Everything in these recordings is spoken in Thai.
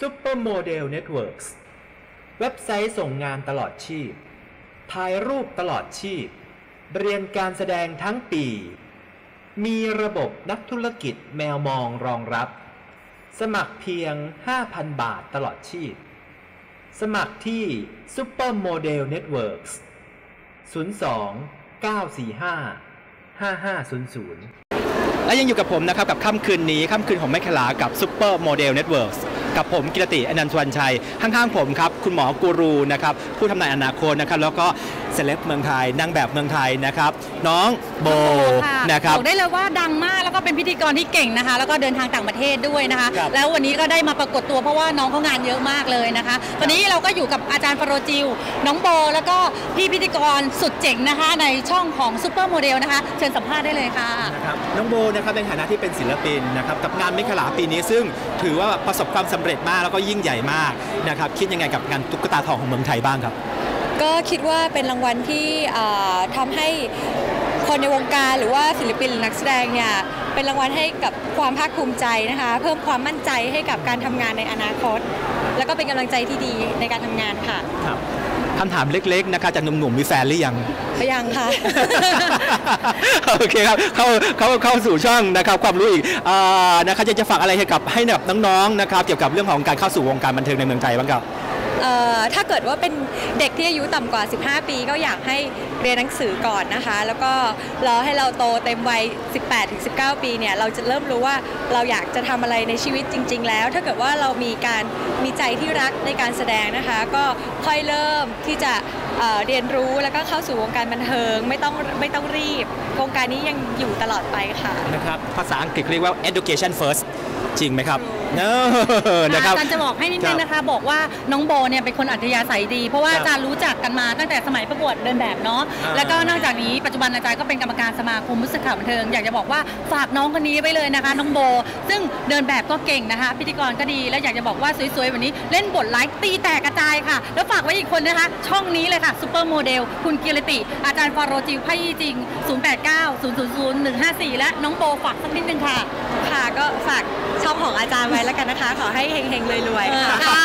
Supermodel Networks เว็บไซต์ส่งงานตลอดชีพ ถ่ายรูปตลอดชีพ เรียนการแสดงทั้งปี มีระบบนักธุรกิจแมวมองรองรับ สมัครเพียง 5,000 บาทตลอดชีพ สมัครที่ Supermodel Networks 02 945 5500 และยังอยู่กับผมนะครับ กับค่ำคืนนี้ ค่ำคืนของแม่ขลากับ Super Model Networks กับผมกิรติอนันต์วันชัย ข้างๆผมครับ คุณหมอกูรูนะครับผู้ทำนายอนาคตนะครับแล้วก็เซเลบเมืองไทยนางแบบเมืองไทยนะครับ น้อง โบค่ะนะครับบอกได้เลยว่าดังมากแล้วก็เป็นพิธีกรที่เก่งนะคะ แล้วก็เดินทางต่างประเทศด้วยนะคะครับแล้ววันนี้ก็ได้มาปรากฏตัวเพราะว่าน้องเขางานเยอะมากเลยนะคะตอนนี้เราก็อยู่กับอาจารย์ฟโรจิว น้องโบ แล้วก็พี่พิธีกรสุดเจ๋งนะคะ ในช่องของซูเปอร์โมเดลนะคะ เชิญสัมภาษณ์ได้เลยค่ะนะครับน้องโบนะครับในฐานะที่เป็นศิลปินนะครับกับงานไม่ขลาปีนี้ซึ่งถือว่าประสบความสำเร็จมากแล้วก็ยิ่งใหญ่มากนะครับคิดยังไงกับงานตุ๊กตาทองของเมืองไทยบ้างครับก็คิดว่าเป็นรางวัลที่อ่าทำให้ คนในวงการหรือว่าศิลปินหรือนักแสดงเนี่ยเป็นรางวัลให้กับความภาคภูมิใจนะคะ เพิ่มความมั่นใจให้กับการทำงานในอนาคต แล้วก็เป็นกำลังใจที่ดีในการทำงานค่ะครับคำถามเล็กๆนะครับจากหนุ่มๆมีแฟนหรือยังพยังค่ะ โอเคครับ เข้าเข้าเข้าสู่ช่องนะครับความรู้อีกอ่านะครับจะจะฝากอะไรให้กับให้กับน้องๆนะครับเกี่ยวกับเรื่องของการเข้าสู่วงการบันเทิงในเมืองไทยบ้างครับเอ่อถ้าเกิดว่าเป็นเด็กที่อายุต่ำกว่า 15 ปี ก็อยากให้ เรียนหนังสือก่อนนะคะ แล้วก็รอให้เราโตเต็มวัย 18-19 ปีเนี่ยเราจะเริ่มรู้ว่าเราอยากจะทำอะไรในชีวิตจริง ๆ แล้ว ถ้าเกิดว่าเรามีการมีใจที่รักในการแสดงนะคะ ก็ค่อยเริ่มที่จะเเรียนรู้แล้วก็เข้าสู่วงการบันเทิงไม่ต้องไม่ต้องรีบวงการนี้ยังอยู่ตลอดไปค่ะนะครับภาษาอังกฤษเรียกว่า education first จริงไหมครับเนอะนะครับอาจารย์จะบอกให้นิดนึงนะคะ บอกว่าน้องโบเนี่ยเป็นคนอัธยาศัยดี เพราะว่าครับอาจารย์รู้จักกันมาตั้งแต่สมัยประกวดเดินแบบเนาะอ่าแล้วก็นอกจากนี้ปัจจุบันอาจารย์ก็เป็นกรรมการสมาคมมุสข่าวบันเทิงอยากจะบอกว่าฝากน้องคนนี้ไว้เลยนะคะ น้องโบ ซึ่งเดินแบบก็เก่งนะคะ พิธีกรก็ดีและอยากจะบอกว่าสวยๆวันนี้เล่นบทไลฟ์ตีแตกกระจายค่ะ แล้วฝากไว้อีกคนนะคะ ช่องนี้เลยค่ะซูเปอร์โมเดลคุณกิรติ อาจารย์ฟาโรจิวไพ่จริง 089 000 154 และน้องโบฝากสักนิดนึงค่ะ ค่ะ ก็ฝากช่องของอาจารย์ไว้แล้วกันนะคะ ขอให้เฮงๆรวยๆค่ะ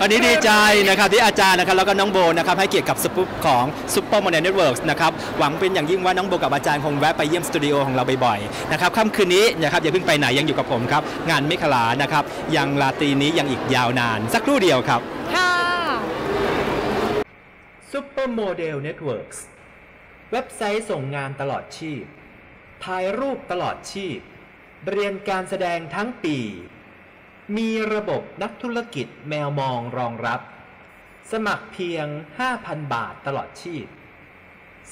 วันนี้ดีใจนะครับที่อาจารย์นะครับแล้วก็น้องโบนะครับให้เกียรติกับสปุปของ Super Model Networks นะครับหวังเป็นอย่างยิ่งว่าน้องโบกับอาจารย์คงแวะไปเยี่ยมสตูดิโอของเราบ่อยๆนะครับค่ำคืนนี้นะครับอย่าเพิ่งไปไหนยังอยู่กับผมครับงานไม่ขลานะครับยังราตรีนี้ยังอีกยาวนาน สักครู่เดียวครับค่ะ Supermodel Networks เว็บไซต์ส่งงานตลอดชีพถ่ายรูปตลอดชีพ เรียนการแสดงทั้งปี มีระบบนักธุรกิจแมวมองรองรับ สมัครเพียง 5,000 บาทตลอดชีพ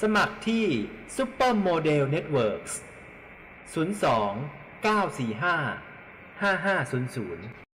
สมัครที่ Supermodel Networks 02 945 5500